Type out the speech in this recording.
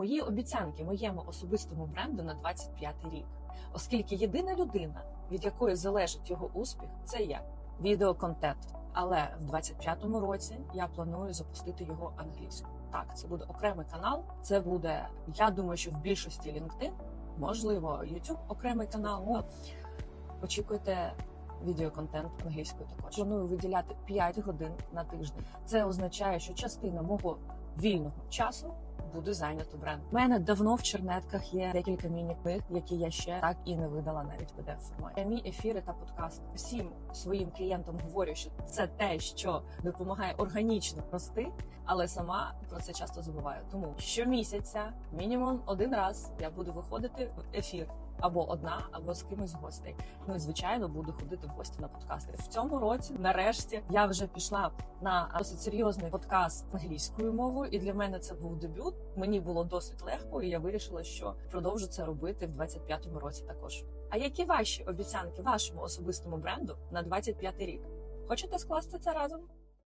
Мої обіцянки моєму особистому бренду на 25 рік, оскільки єдина людина, від якої залежить його успіх, це я. Відеоконтент. Але в 25-му році я планую запустити його англійською. Так, це буде окремий канал. Це буде, я думаю, що в більшості LinkedIn, можливо, YouTube окремий канал. Ну, очікуйте відеоконтент англійською також. Планую виділяти 5 годин на тиждень. Це означає, що частина мого вільного часу буде зайнято бренд. У мене давно в чернетках є декілька міні-книг, які я ще так і не видала навіть в pdf форматі. Мій ефіри та подкаст Всім своїм клієнтам говорю, що це те, що допомагає органічно рости, але сама про це часто забуваю. Тому щомісяця, мінімум один раз, я буду виходити в ефір. Або одна, або з кимось гостей. Ну і звичайно буду ходити в гості на подкасти. В цьому році, нарешті, я вже пішла на досить серйозний подкаст англійською мовою, і для мене це був дебют. Мені було досить легко, і я вирішила, що продовжу це робити в 25-му році також. А які ваші обіцянки вашому особистому бренду на 25-й рік? Хочете скласти це разом?